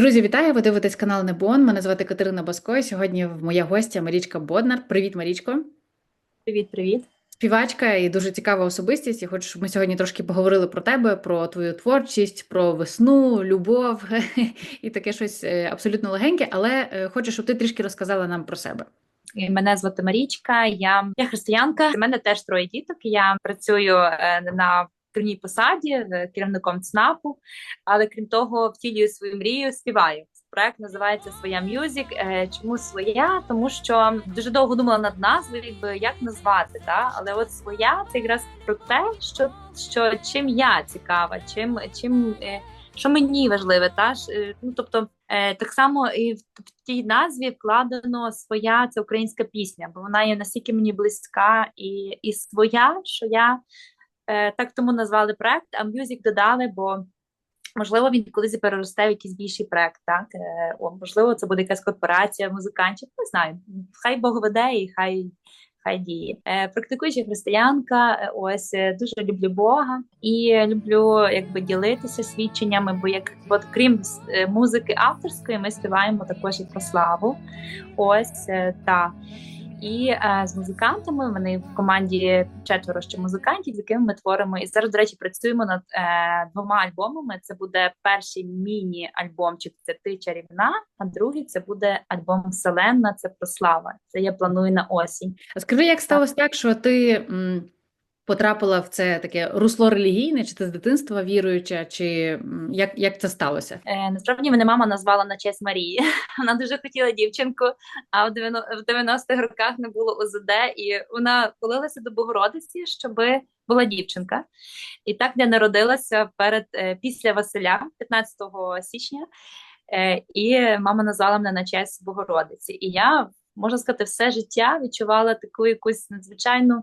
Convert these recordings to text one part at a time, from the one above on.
Друзі, вітаю! Ви дивитесь канал Небон. Мене звати Катерина Баско. і Сьогодні моя гостя Марічка Боднар. Привіт, Марічко. Привіт, привіт. Співачка і дуже цікава особистість. Я хочу, щоб ми сьогодні трошки поговорили про тебе, про твою творчість, про весну, любов і таке щось е, абсолютно легеньке, але е, хочу, щоб ти трішки розказала нам про себе. Мене звати Марічка, я, я християнка. У мене теж троє діток. Я працюю е, на керівній посаді керівником ЦНАПу, але крім того, втілюю свою мрію, співаю. Проект називається Своя Мюзик. Е, Чому своя? Тому що дуже довго думала над назвою, якби як назвати. Та? Але от своя це якраз про те, що що чим я цікава, чим чим. е, Що мені важливе, та е, ну тобто так само і в, тій назві вкладено своя це українська пісня, бо вона є настільки мені близька і і своя, що я так тому назвали проект, а мюзик додали, бо можливо він колись переросте в якийсь більший проект. Так е, о, можливо, це буде якась корпорація музикантів. Не знаю. Хай Бог веде і хай. Хай діє. Е, практикуюча християнка, е, ось е, дуже люблю Бога і люблю якби ділитися свідченнями. Бо як от крім е, музики авторської, ми співаємо також і про славу. Ось е, та і е, з музикантами. Вони в команді четверо ще музикантів, з якими ми творимо. І зараз, до речі, працюємо над е, двома альбомами. Це буде перший міні-альбомчик це ти чарівна, а другий це буде альбом Вселенна. Це про слава. Це я планую на осінь. Скажи, як сталося так, що ти м, потрапила в це таке русло релігійне, чи ти з дитинства віруюча, чи як, як це сталося? Е, насправді мене мама назвала на честь Марії. Вона дуже хотіла дівчинку, а в 90 в 90-х роках не було ОЗД, і вона молилася до Богородиці, щоб була дівчинка. І так я народилася перед е, після Василя, 15 січня. Е, і мама назвала мене на честь Богородиці. І я, можна сказати, все життя відчувала таку якусь надзвичайну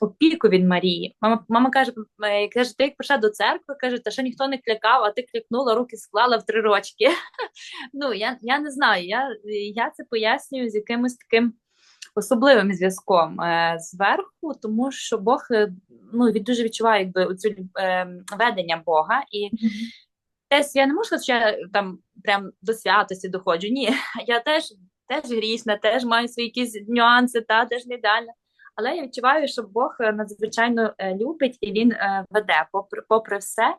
опіку від Марії. Мама мама каже, е, каже, ти як прийшла до церкви, каже, та ще ніхто не клякав, а ти клякнула, руки склала в три рочки. ну, я я не знаю, я я це пояснюю з якимось таким особливим зв'язком е, зверху, тому що Бог е, ну, він дуже відчуває якби, оцю е, ведення Бога. і Десь я не можу сказати, що я там прям до святості доходжу. Ні, я теж теж грішна, теж маю свої якісь нюанси, та теж не ідеальна. Але я відчуваю, що Бог е, надзвичайно е, любить і він е, веде, попри попри все.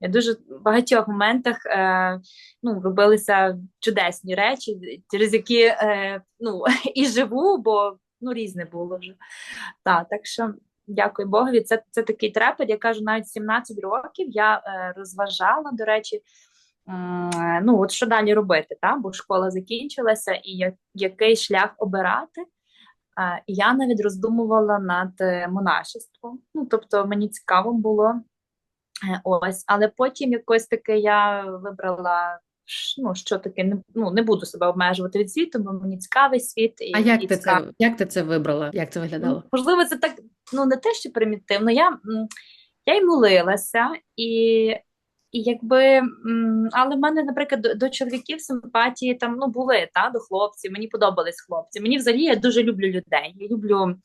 Дуже в багатьох моментах ну, робилися чудесні речі, через які ну, і живу, бо ну, різне було вже. Так, так що дякую Богові. Це це такий трепет. Я кажу, навіть 17 років я розважала, до речі. Ну, от що далі робити, та? бо школа закінчилася, і як, який шлях обирати. Я навіть роздумувала над е, монашеством. Ну, тобто мені цікаво було е, ось, але потім якось таке я вибрала. Ну, що таке, не ну не буду себе обмежувати від світу, бо мені цікавий світ. І, А як і ти цікав... це як ти це вибрала? Як це виглядало? Ну, можливо, це так ну не те, що примітивно. Я я й молилася, і і якби, але в мене, наприклад, до, до чоловіків симпатії там ну були та до хлопців. Мені подобались хлопці. Мені взагалі я дуже люблю людей. Я люблю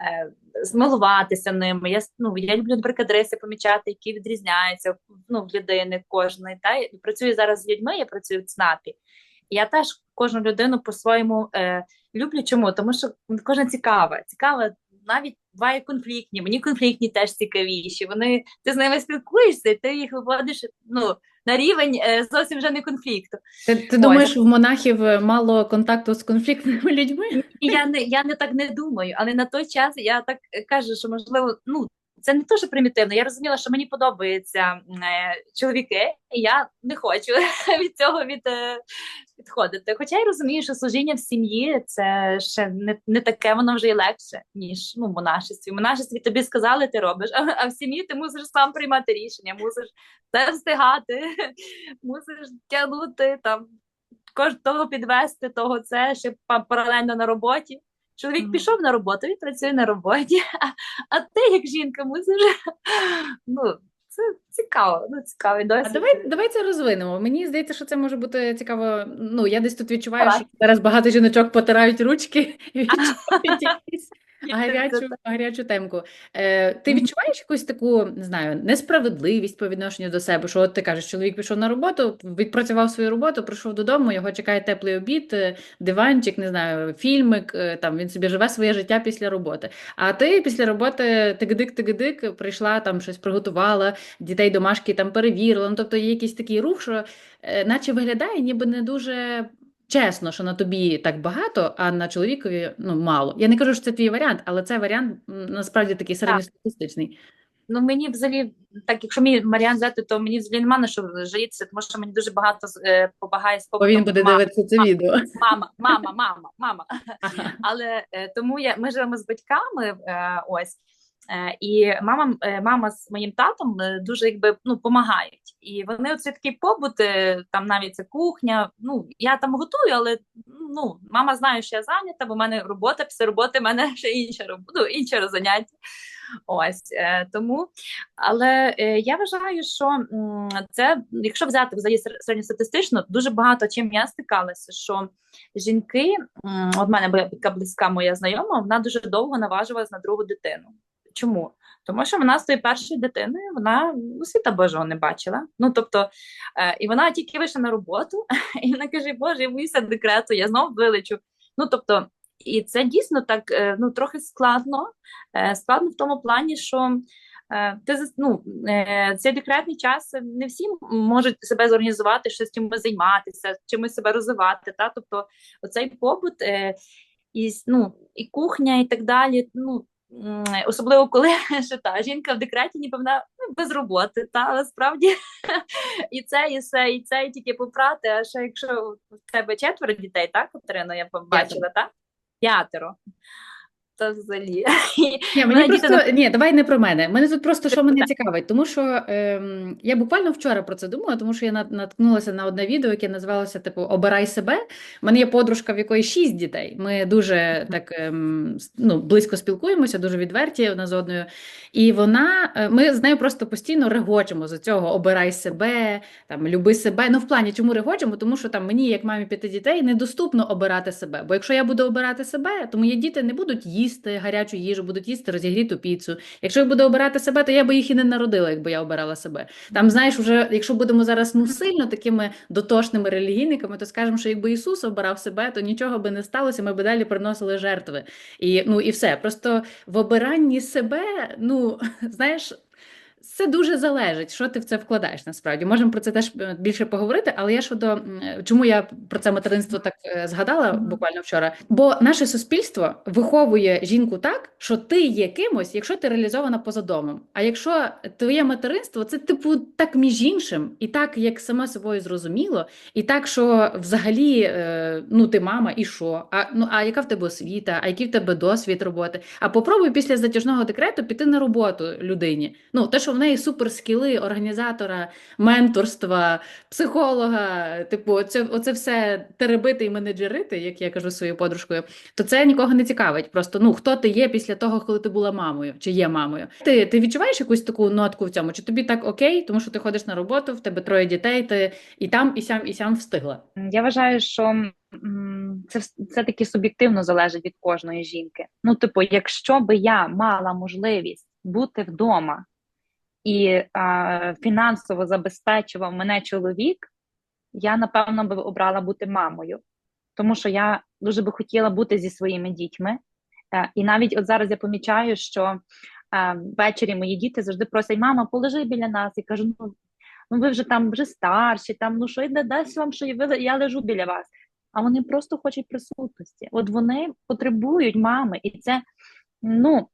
е, змилуватися ними. Я ну я люблю, наприклад, риси помічати, які відрізняються ну, в людини кожної. Та я працюю зараз з людьми. Я працюю в ЦНАПі. Я теж кожну людину по-своєму е, люблю. Чому? Тому що кожна цікава, цікава навіть буває конфліктні. Мені конфліктні теж цікавіші. Вони ти з ними спілкуєшся, ти їх виводиш ну, на рівень е, зовсім вже не конфлікту. Ти ти думаєш, в монахів е, мало контакту з конфліктними людьми? Я не я не так не думаю, але на той час я так кажу, що можливо, ну це не дуже примітивно. Я розуміла, що мені подобаються е, чоловіки, і я не хочу від цього від, відходити. Хоча я розумію, що служіння в сім'ї це ще не не таке, воно вже й легше, ніж ну, монашестві. В монашестві тобі сказали, ти робиш, а, а в сім'ї ти мусиш сам приймати рішення, мусиш все встигати, мусиш тягнути там. Кожного підвести того це ще паралельно на роботі. Чоловік mm. пішов на роботу, він працює на роботі, а, а ти, як жінка, мусиш. Ну, це цікаво, ну цікавий досвід. А давай давай це розвинемо. Мені здається, що це може бути цікаво. Ну, я десь тут відчуваю, давай. що зараз багато жіночок потирають ручки і відчувають якісь гарячу, гарячу темку. Е, ти відчуваєш якусь таку, не знаю, несправедливість по відношенню до себе? Що от ти кажеш, чоловік пішов на роботу, відпрацював свою роботу, прийшов додому, його чекає теплий обід, е, диванчик, не знаю, фільмик, е, там він собі живе своє життя після роботи. А ти після роботи тигдик-тигдик, прийшла там щось приготувала, дітей домашки там перевірила. Ну, тобто є якийсь такий рух, що е, наче виглядає, ніби не дуже. Чесно, що на тобі так багато, а на чоловікові ну мало. Я не кажу, що це твій варіант, але це варіант насправді такий середньостатистичний. Ну, мені взагалі, так, якщо мій варіант взяти, то мені взагалі нема на що жалітися, тому що мені дуже багато е, побагає з Бо він буде мама, дивитися це відео. мама, мама, мама, мама. Ага. Але е, тому я ми живемо з батьками. Е, ось. Е, і мама, е, мама з моїм татом е, дуже якби ну допомагають. І вони оце такий побут, там навіть це кухня. Ну я там готую, але ну мама знає, що я зайнята, бо в мене робота після роботи, в мене ще інша робота, ну, інше заняття. Ось тому, але я вважаю, що це, якщо взяти взагалі сер- середньостатистично, дуже багато чим я стикалася, що жінки, от мене така близька моя знайома, вона дуже довго наважувалась на другу дитину. Чому? Тому що вона з тою першою дитиною вона ну, світа Божого не бачила. Ну тобто, е, і вона тільки вийшла на роботу, і вона каже: Боже, я боюся декрету, я знову вилечу. Ну тобто, і це дійсно так е, ну трохи складно. Е, Складно в тому плані, що е, ти ну, е, цей декретний час не всі можуть себе зорганізувати, щось чимось займатися, чимось себе розвивати. Та? Тобто, оцей побут е, і, ну, і кухня, і так далі. Ну, особливо коли ще та жінка в декреті, ніби вона ну, без роботи, та але справді і це, і це, і це, і тільки попрати. А ще якщо в тебе четверо дітей, так, Катерина, я побачила, так? П'ятеро. То взагалі. Ні, мені просто ні, давай не про мене. Мене тут просто що мене цікавить, тому що ем, я буквально вчора про це думала, тому що я наткнулася на одне відео, яке називалося типу Обирай себе. У мене є подружка, в якої шість дітей. Ми дуже так ем, ну, близько спілкуємося, дуже відверті одна з одною. І вона, е, ми з нею просто постійно регочемо з цього обирай себе, там люби себе. Ну, в плані, чому регочемо? Тому що там мені, як мамі п'яти дітей, недоступно обирати себе. Бо якщо я буду обирати себе, то мої діти не будуть їсти гарячу їжу, будуть їсти розігріту піцу. Якщо я буду обирати себе, то я би їх і не народила, якби я обирала себе. Там, знаєш, вже якщо будемо зараз ну сильно такими дотошними релігійниками, то скажемо, що якби Ісус обирав себе, то нічого би не сталося, ми б далі приносили жертви. І ну і все. Просто в обиранні себе, ну знаєш. Це дуже залежить, що ти в це вкладаєш насправді. Можемо про це теж е, більше поговорити, але я щодо е, чому я про це материнство так е, згадала буквально вчора. Бо наше суспільство виховує жінку так, що ти є кимось, якщо ти реалізована поза домом. А якщо твоє материнство, це типу так між іншим, і так як саме собою зрозуміло, і так, що взагалі ну ти мама, і що? А ну а яка в тебе освіта, а який в тебе досвід роботи? А попробуй після затяжного декрету піти на роботу людині. Ну те, що в неї суперскіли організатора, менторства, психолога, типу, оце, оце все теребити і менеджерити, як я кажу своєю подружкою, то це нікого не цікавить. Просто ну хто ти є після того, коли ти була мамою чи є мамою. Ти, ти відчуваєш якусь таку нотку в цьому? Чи тобі так окей, тому що ти ходиш на роботу, в тебе троє дітей, ти і там, і сям, і сям встигла. Я вважаю, що це все таки суб'єктивно залежить від кожної жінки. Ну, типу, якщо би я мала можливість бути вдома і а, фінансово забезпечував мене чоловік, я напевно би обрала бути мамою, тому що я дуже би хотіла бути зі своїми дітьми. Е, І навіть от зараз я помічаю, що е, ввечері мої діти завжди просять, мама, полежи біля нас. Я кажу, ну, ну ви вже там вже старші, там ну що йде дасть вам, що і ви я лежу біля вас. А вони просто хочуть присутності. От вони потребують мами, і це ну.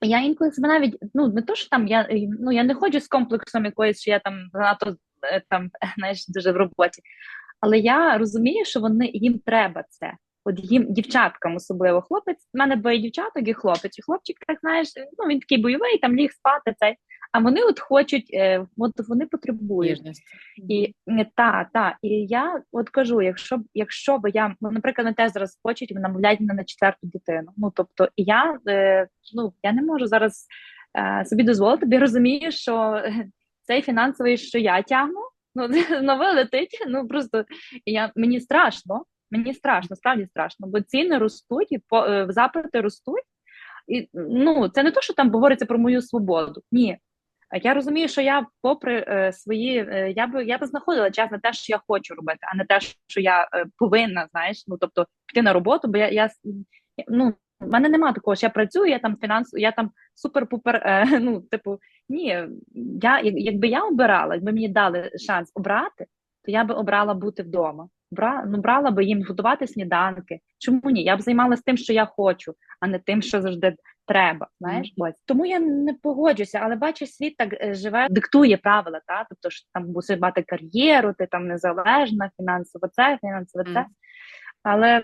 Я інколи себе навіть ну не то, що там я е, ну я не ходжу з комплексом якоїсь, що я там занадто е, там знаєш дуже в роботі. Але я розумію, що вони їм треба це. От їм дівчаткам, особливо хлопець. У мене двоє дівчаток і хлопець. І хлопчик, так знаєш, ну він такий бойовий, там ліг спати цей. А вони от хочуть, е, от вони потребують. Ніжність. І е, та, та. І я от кажу, якщо б якщо б я, ну, наприклад, мене теж зараз хочуть намовлять мене на четверту дитину. Ну тобто, і я е, ну я не можу зараз собі дозволити, бо я розумію, що цей фінансовий, що я тягну, ну нове летить. Ну просто я мені страшно. Мені страшно, справді страшно, бо ціни ростуть, і по запити ростуть. і, ну, це не то, що там говориться про мою свободу. Ні. Я розумію, що я, попри е, свої, е, я би я би знаходила час на те, що я хочу робити, а не те, що я е, повинна, знаєш. Ну тобто піти на роботу, бо я, я ну, в мене немає такого, що я працюю, я там фінансово, я там супер-пупер. Е, ну, типу, ні, я якби я обирала, якби мені дали шанс обрати, то я би обрала бути вдома. Бра, ну, брала би їм готувати сніданки. Чому ні? Я б займалася тим, що я хочу, а не тим, що завжди треба. Знаєш, ось тому я не погоджуся, але бачиш, світ так е, живе, диктує правила, та тобто що там мусиш мати кар'єру, ти там незалежна, фінансово це, фінансово це. Мгм. Але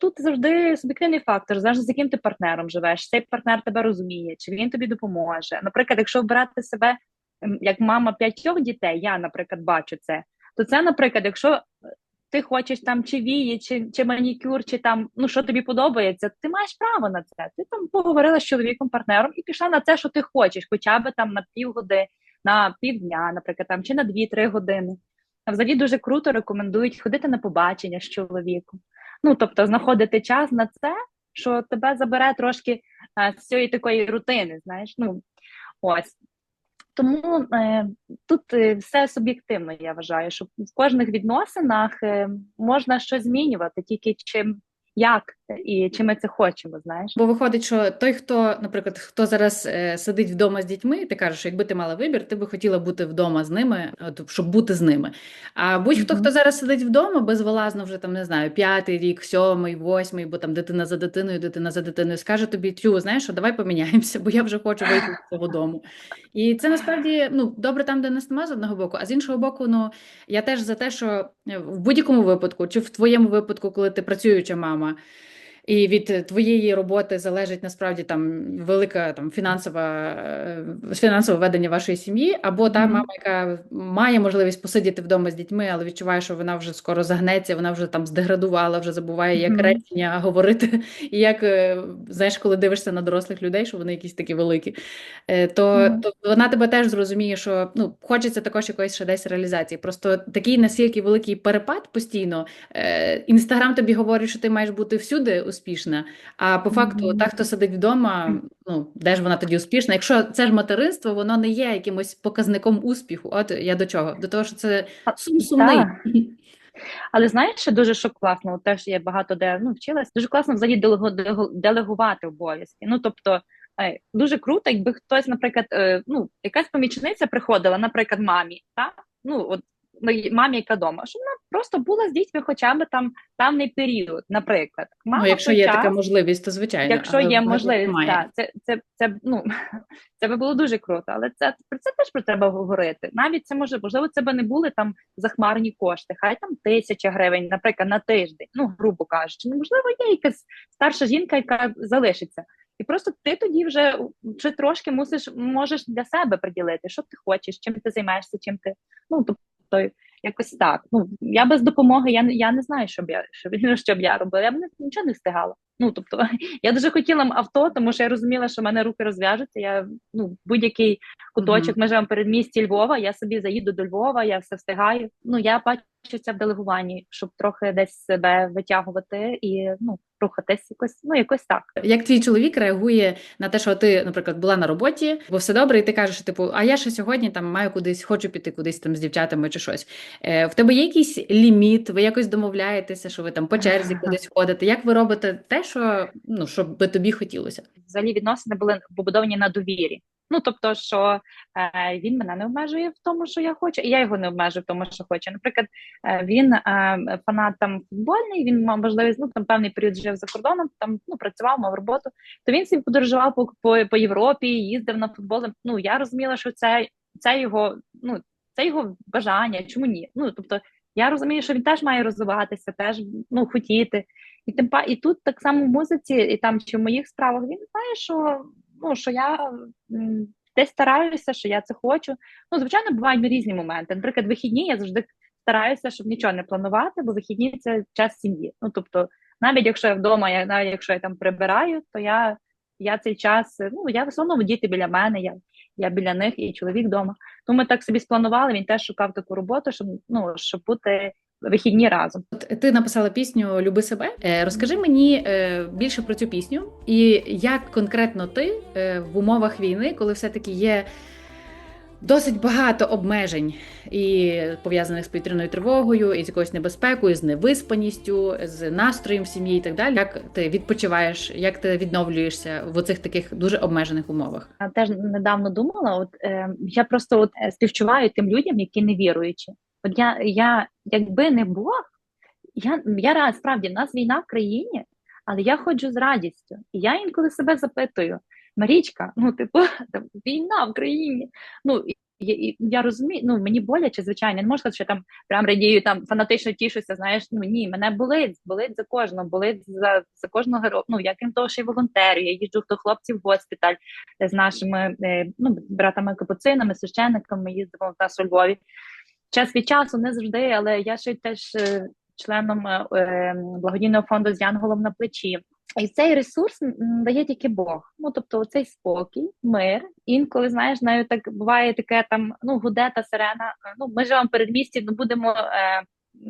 тут завжди суб'єктивний фактор, залежно з яким ти партнером живеш, цей партнер тебе розуміє, чи він тобі допоможе. Наприклад, якщо обирати себе як мама п'ятьох дітей, я, наприклад, бачу це, то це, наприклад, якщо ти хочеш там чи вії, чи, чи манікюр, чи там ну що тобі подобається, ти маєш право на це. Ти там поговорила з чоловіком, партнером і пішла на це, що ти хочеш, хоча б там на півгодини, на півдня, наприклад, там чи на 2-3 години. А взагалі дуже круто рекомендують ходити на побачення з чоловіком. Ну тобто, знаходити час на це, що тебе забере трошки е, з цієї такої рутини. Знаєш, ну ось. Тому е, тут е, все суб'єктивно, я вважаю, що в кожних відносинах е, можна щось змінювати, тільки чим як і чи ми це хочемо, знаєш. Бо виходить, що той, хто, наприклад, хто зараз е, сидить вдома з дітьми, ти кажеш, що якби ти мала вибір, ти би хотіла бути вдома з ними, щоб бути з ними. А будь-хто, Мгм. хто зараз сидить вдома, безвилазно вже там не знаю, п'ятий рік, сьомий, восьмий, бо там дитина за дитиною, дитина за дитиною, скаже тобі, тю, знаєш, що давай поміняємося, бо я вже хочу вийти з цього дому. І це насправді ну добре там, де нас нема з одного боку, а з іншого боку, ну я теж за те, що в будь-якому випадку, чи в твоєму випадку, коли ти працююча мама. І від твоєї роботи залежить насправді там велика там фінансова е, фінансове ведення вашої сім'ї, або та Мгм. мама, яка має можливість посидіти вдома з дітьми, але відчуває, що вона вже скоро загнеться, вона вже там здеградувала, вже забуває, як Мгм. речення говорити, і як е, знаєш, коли дивишся на дорослих людей, що вони якісь такі великі, е, то, Мгм. то вона тебе теж зрозуміє, що ну хочеться також якоїсь ще десь реалізації. Просто такий настільки великий перепад постійно. Інстаграм тобі говорить, що ти маєш бути всюди успішна. А по факту, Мгм. та, хто сидить вдома, ну де ж вона тоді успішна? Якщо це ж материнство, воно не є якимось показником успіху. От я до чого? До того, що це сум сумний. так. Але знаєш, що дуже що класно, от теж я багато де ну, вчилась, дуже класно взагалі делегувати обов'язки. Ну тобто е, дуже круто, якби хтось, наприклад, е, ну, якась помічниця приходила, наприклад, мамі, так? Ну, от мамі, яка вдома, щоб вона просто була з дітьми хоча б там певний період, наприклад. Мама Ну, якщо в є така можливість, то звичайно. Якщо є можливість, так, це, це, це, ну, це би було дуже круто, але це про це теж про треба говорити. Навіть це може, можливо, це би не були там захмарні кошти, хай там тисяча гривень, наприклад, на тиждень, ну, грубо кажучи. Ну, можливо, є якась старша жінка, яка залишиться. І просто ти тоді вже, вже трошки мусиш, можеш для себе приділити, що ти хочеш, чим ти займаєшся, чим ти. Ну, тобто, якось так. Ну, я без допомоги, я, не- я не знаю, що б я, що, що б я робила. Я б нічого не встигала. Ну, тобто, я дуже хотіла авто, тому що я розуміла, що в мене руки розв'яжуться. Я ну, будь-який куточок, ми живемо перед місті Львова, я собі заїду до Львова, я все встигаю. Ну, я бачу це в делегуванні, щоб трохи десь себе витягувати і ну, рухатись якось, ну, якось так. Як твій чоловік реагує на те, що ти, наприклад, була на роботі, бо все добре, і ти кажеш, що, типу, а я ще сьогодні там маю кудись, хочу піти кудись там з дівчатами чи щось. Е, в тебе є якийсь ліміт, ви якось домовляєтеся, що ви там по черзі кудись ходите. Як ви робите те, що ну, що би тобі хотілося? взагалі відносини були побудовані на довірі. Ну тобто, що е, він мене не обмежує в тому, що я хочу, і я його не обмежую в тому, що хочу. Наприклад, е, він е, фанат там футбольний, він мав можливість ну там певний період жив за кордоном, там ну працював, мав роботу. То він собі подорожував по, по, по Європі, їздив на футбол. Ну я розуміла, що це, це його, ну це його бажання. Чому ні? Ну тобто. Я розумію, що він теж має розвиватися, теж ну хотіти, і тим і тут так само в музиці, і там чи в моїх справах він знає, що ну що я десь стараюся, що я це хочу. Ну, звичайно, бувають різні моменти. Наприклад, вихідні я завжди стараюся, щоб нічого не планувати, бо вихідні це час сім'ї. Ну тобто, навіть якщо я вдома, я навіть якщо я там прибираю, то я, я цей час, ну я в основному діти біля мене, я, я біля них і чоловік вдома. Тому ми так собі спланували. Він теж шукав таку роботу, щоб ну щоб бути вихідні разом. От ти написала пісню Люби себе. Е, Розкажи мені е, більше про цю пісню, і як конкретно ти е, в умовах війни, коли все-таки є досить багато обмежень, і пов'язаних з повітряною тривогою, і з якоюсь небезпекою, з невиспаністю, з настроєм в сім'ї і так далі. Як ти відпочиваєш, як ти відновлюєшся в оцих таких дуже обмежених умовах? Я теж недавно думала, от е, я просто от співчуваю тим людям, які не віруючі. От я, я якби не Бог, я, я рад, справді в нас війна в країні, але я ходжу з радістю. І я інколи себе запитую: Марічка, ну типу, там, війна в країні. Ну я, я розумію, ну мені боляче, звичайно, я не можу сказати, що там прям радію, там фанатично тішуся. Знаєш, ну ні, мене болить, болить за кожного, болить за, за кожного героя. Ну я крім того, що й волонтерю, я їжджу до хлопців в госпіталь е, з нашими е, ну, братами капуцинами, священниками. Ми їздимо в нас у Львові. Час від часу не завжди, але я ще теж е, членом е, е, благодійного фонду з Янголом на плечі. І цей ресурс дає тільки Бог. Ну тобто, цей спокій, мир. Інколи знаєш, навіть так буває таке там, ну гуде та сирена. Ну ми живемо в передмісті, ну будемо е,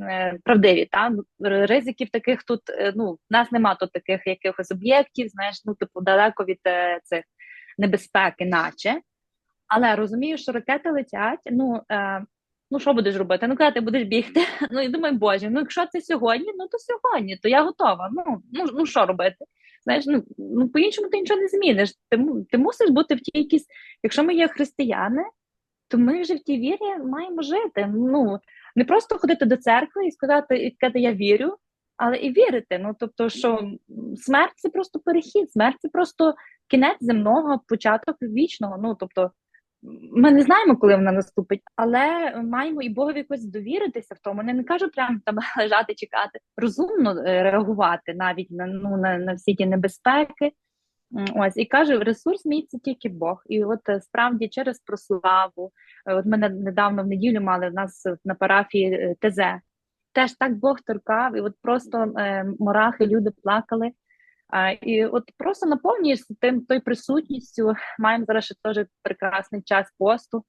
е, правдиві. Та ризиків таких тут. Ну в нас нема тут таких якихось об'єктів. Знаєш, ну типу далеко від е, цих небезпеки, наче. Але розумію, що ракети летять. Ну е, ну що будеш робити? Ну коли ти будеш бігти? Ну і думаю, боже, ну якщо це сьогодні, ну то сьогодні, то я готова. Ну ну, ну що робити? Знаєш, ну, ну по-іншому ти нічого не зміниш. Ти, ти мусиш бути в тій якійсь, якщо ми є християни, то ми вже в тій вірі маємо жити. Ну не просто ходити до церкви і сказати, і сказати я вірю, але і вірити. Ну тобто, що смерть це просто перехід, смерть це просто кінець земного, початок вічного. Ну тобто. Ми не знаємо, коли вона наступить, але маємо і Богові якось довіритися в тому. Не, не кажу прям там лежати, чекати, розумно е, реагувати навіть на ну на, на всі ті небезпеки. Ось і кажу, ресурс мій це тільки Бог. І от е, справді через прославу. е, От ми недавно в неділю мали в нас на парафії ТЗ. Теж так Бог торкав, і от просто е, мурахи, люди плакали. А, і от просто наповнюєшся тим тою присутністю. Маємо зараз ще теж прекрасний час посту,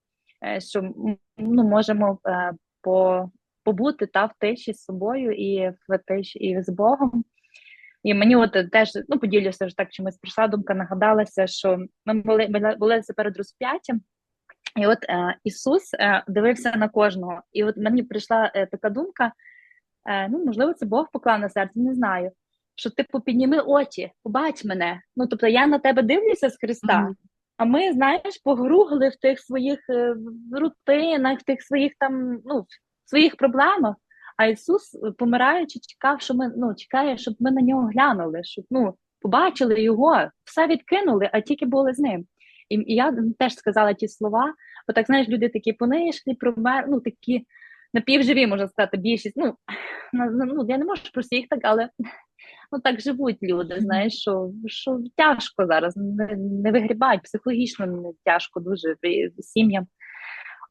е, що ну, можемо е, по, побути та в тиші з собою і в тиші, і з Богом. І мені от теж ну поділюся ж так, чомусь прийшла думка, нагадалася, що ми були, були перед розп'яттям, і от е, Ісус е, дивився на кожного. І от мені прийшла е, така думка: е, ну можливо, це Бог поклав на серце, не знаю. Що типу підніми очі, побач мене. Ну тобто я на тебе дивлюся з Христа, Мгм. а ми, знаєш, погругли в тих своїх е, рутинах, в тих своїх там, ну, в своїх проблемах. А Ісус, е, помираючи, чекав, що ми ну, чекає, щоб ми на нього глянули, щоб ну, побачили його, все відкинули, а тільки були з ним. І, і я теж сказала ті слова, бо так знаєш, люди такі понишні, промер, ну такі напівживі, можна сказати, більшість. Ну, ну я не можу про всіх так, але ну так живуть люди. Знаєш, що, що тяжко зараз, не, не вигрібають психологічно не тяжко дуже сім'ям.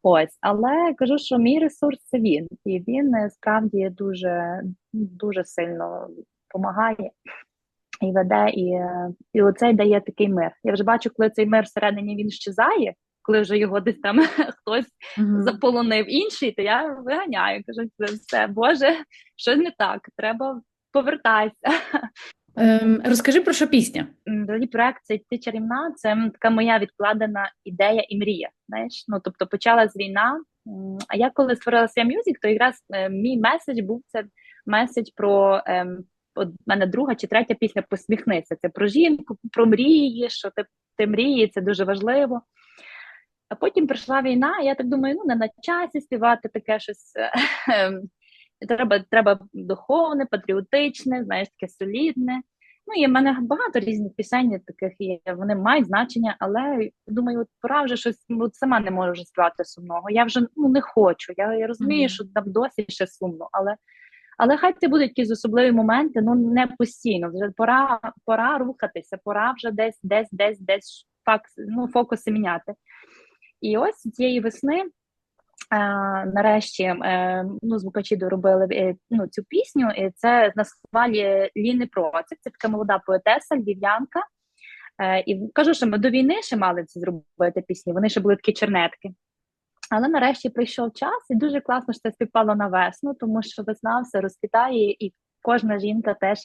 Ось, але кажу, що мій ресурс це він, і він е, справді дуже, дуже сильно допомагає і веде, і, е, і оцей дає такий мир. Я вже бачу, коли цей мир всередині він щезає, коли вже його десь там хтось Мгм. заполонив інший, то я виганяю. Кажу, це все, Боже, щось не так, треба повертатися. Ем, розкажи про що пісня? Взагалі проект цей ти чарівна, це така моя відкладена ідея і мрія. Знаєш, ну тобто почалась війна. А я коли створила свій мюзик, то якраз е, мій меседж був це меседж про ем, от мене друга чи третя пісня посміхнися. Це про жінку, про мрії, що ти, ти мрії, це дуже важливо. А потім прийшла війна, і я так думаю, ну не на часі співати таке щось. Треба, треба духовне, патріотичне, знаєш, таке солідне. Ну, і в мене багато різних пісень таких є, вони мають значення, але думаю, от пора вже щось ну, от сама не можу вже співати сумного. Я вже ну, не хочу. Я, я розумію, Мгм. що там досі ще сумно, але, але хай це будуть якісь особливі моменти, ну не постійно. Вже пора, пора рухатися, пора вже десь, десь, десь, десь факс, ну, фокуси міняти. І ось цієї весни. Нарешті е, ну, звукачі доробили е, ну, цю пісню, і це на схвалі Ліни Процик, це така молода поетеса, львів'янка. Е, і кажу, що ми до війни ще мали це зробити пісні, вони ще були такі чернетки. Але нарешті прийшов час, і дуже класно, що це співпало на весну, тому що весна все розквітає, і кожна жінка теж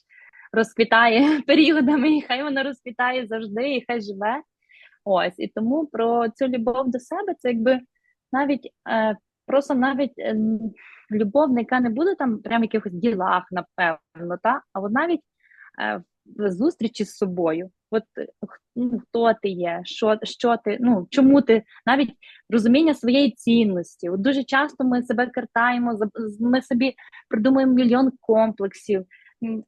розквітає періодами, і хай вона розквітає завжди, і хай живе. Ось і тому про цю любов до себе це якби навіть е, просто навіть е, любов, яка не буде там прямо в якихось ділах, напевно, та а от навіть е, в зустрічі з собою. От ну, хто ти є, що, що ти, ну чому ти навіть розуміння своєї цінності. От дуже часто ми себе картаємо, ми собі придумуємо мільйон комплексів,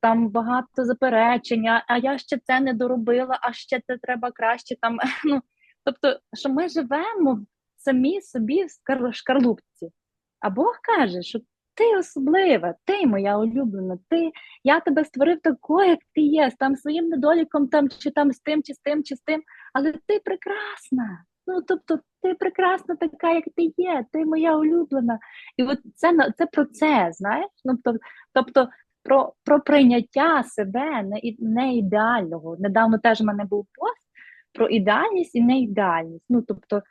там багато заперечення, а я ще це не доробила, а ще це треба краще там. Ну, тобто, що ми живемо самі собі в скар- шкарлупці. А Бог каже, що ти особлива, ти моя улюблена, ти, я тебе створив такою, як ти є, з там своїм недоліком, там, чи там з тим, чи з тим, чи з тим, але ти прекрасна. Ну, тобто, ти прекрасна така, як ти є, ти моя улюблена. І от це це про це, знаєш? Ну, тобто, тобто про, про прийняття себе не, не ідеального. Недавно теж в мене був пост про ідеальність і неідеальність. Ну, тобто,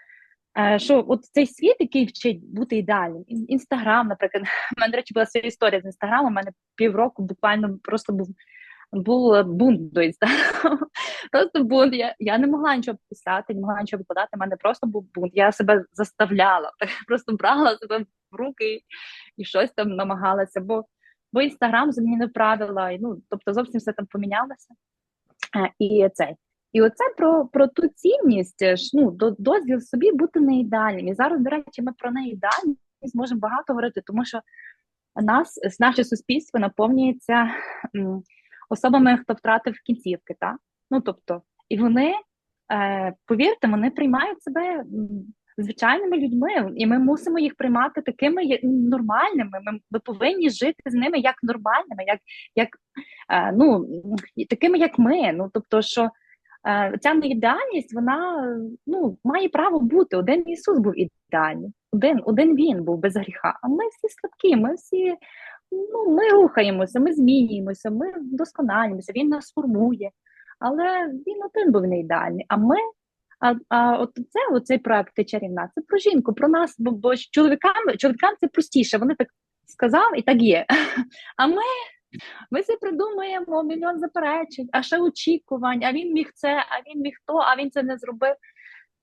що от цей світ, який вчить бути ідеальним, Ін- інстаграм, наприклад, в мене, речі, була своя історія з інстаграмом, у мене півроку буквально просто був. Був бунт до інстаграму. Просто бунт. Я, я не могла нічого писати, не могла нічого викладати. У мене просто був бунт. Я себе заставляла, просто брала себе в руки і, щось там намагалася. Бо, бо інстаграм змінив правила, і, ну, тобто зовсім все там помінялося. Е, і цей. І оце про, про ту цінність, е, ну, до, дозвіл собі бути не ідеальним. І зараз, до речі, ми про неідеальність можемо багато говорити, тому що нас, наше суспільство наповнюється особами, хто втратив кінцівки, так? Ну, тобто, і вони, е, повірте, вони приймають себе звичайними людьми, і ми мусимо їх приймати такими нормальними. Ми, ми повинні жити з ними як нормальними, як, як е, ну, такими, як ми. Ну, тобто, що ця неідеальність, вона ну, має право бути. Один Ісус був ідеальний, один, один він був без гріха. А ми всі слабкі, ми всі ну, ми рухаємося, ми змінюємося, ми вдосконалюємося, він нас формує. Але він один був не ідеальний. А ми, а, а от це оцей проект «Ти чарівна, це про жінку, про нас, бо, бо чоловікам, чоловікам це простіше. Вони так сказав і так є. А ми, ми це придумуємо мільйон заперечень, а ще очікувань, а він міг це, а він міг то, а він це не зробив.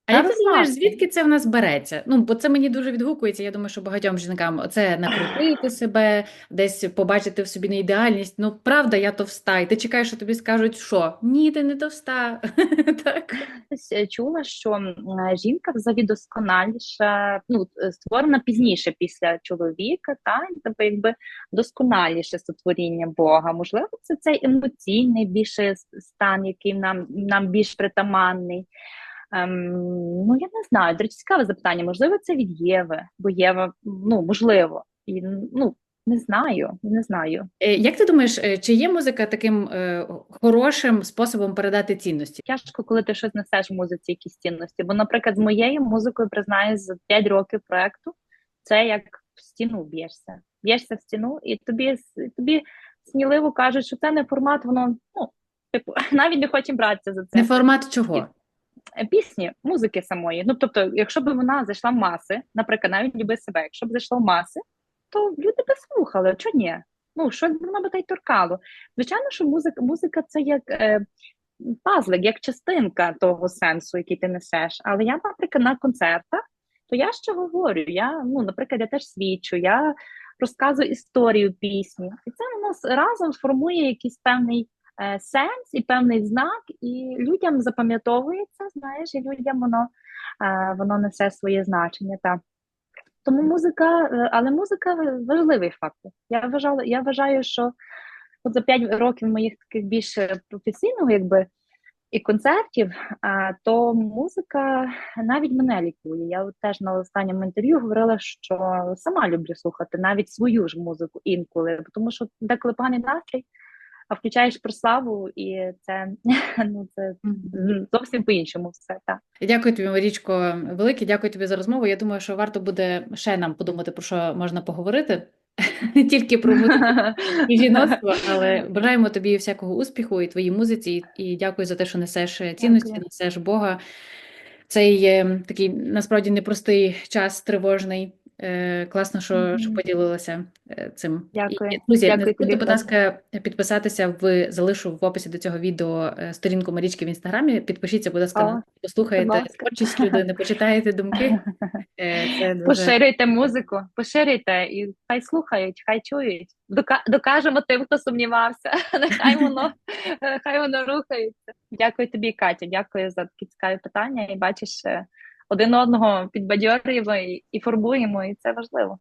А як ти думаєш, звідки це в нас береться? Ну, бо це мені дуже відгукується. Я думаю, що багатьом жінкам це накрутити себе, десь побачити в собі неідеальність. Ну, правда, я товста. І ти чекаєш, що тобі скажуть, що ні, ти не товста. Так. Десь, е, чула, що м, е, жінка взагалі досконаліша, ну, е, створена пізніше після чоловіка, та і, тобто якби досконаліше сотворіння Бога. Можливо, це цей емоційний більше стан, який нам, нам більш притаманний. Ем, ну, я не знаю. До речі, цікаве запитання. Можливо, це від Єви, бо Єва, ну, можливо, і ну, не знаю, не знаю. Е, Як ти думаєш, е, чи є музика таким е, хорошим способом передати цінності? тяжко, коли ти щось несеш в музиці, якісь цінності. Бо, наприклад, з моєю музикою, признаюсь, за 5 років проекту це як в стіну б'єшся. Б'єшся в стіну, і тобі, тобі сміливо кажуть, що це не формат, воно, ну, типу, навіть не хочемо братися за це. Не формат чого? Пісні, музики самої. Ну, тобто, якщо б вона зайшла в маси, наприклад, навіть люби себе, якщо б зайшла в маси, то люди б слухали, чого ні? Ну, щось воно би та й торкало. Звичайно, що музика, музика це як е, пазлик, як частинка того сенсу, який ти несеш. Але я, наприклад, на концертах, то я ще говорю. Я, ну, наприклад, я теж свідчу, я розказую історію пісні, і це воно с- разом сформує якийсь певний сенс і певний знак, і людям запам'ятовується, знаєш, і людям воно, е, воно несе своє значення. Та. Тому музика, е, але музика важливий фактор. Я вважала, я вважаю, що от за 5 років моїх таких більш професійного, якби і концертів, то музика навіть мене лікує. Я теж на останньому інтерв'ю говорила, що сама люблю слухати навіть свою ж музику інколи, тому що деколи поганий настрій, а включаєш прославу, і це ну це зовсім по-іншому все так. Дякую тобі, Марічко, велике. Дякую тобі за розмову. Я думаю, що варто буде ще нам подумати, про що можна поговорити. Не тільки про і жіноцтво, але бажаємо тобі всякого успіху і твоїй музиці, і, дякую за те, що несеш цінності, Дякую. несеш Бога. цей такий насправді непростий час, тривожний. Е, Класно, що, що поділилася е, цим. Дякую. І, друзі, Дякую не забудьте, тобі, будь ласка, підписатися в залишу в описі до цього відео е, сторінку Марічки в інстаграмі. Підпишіться, будь ласка, О, послухайте творчість людини, почитаєте думки. Це дуже Поширюйте музику, поширюйте і хай слухають, хай чують. Дока- докажемо тим, хто сумнівався. Нехай воно, хай воно рухається. Дякую тобі, Катя. Дякую за такі цікаві питання. І бачиш, один одного підбадьорюємо і, і формуємо, і це важливо.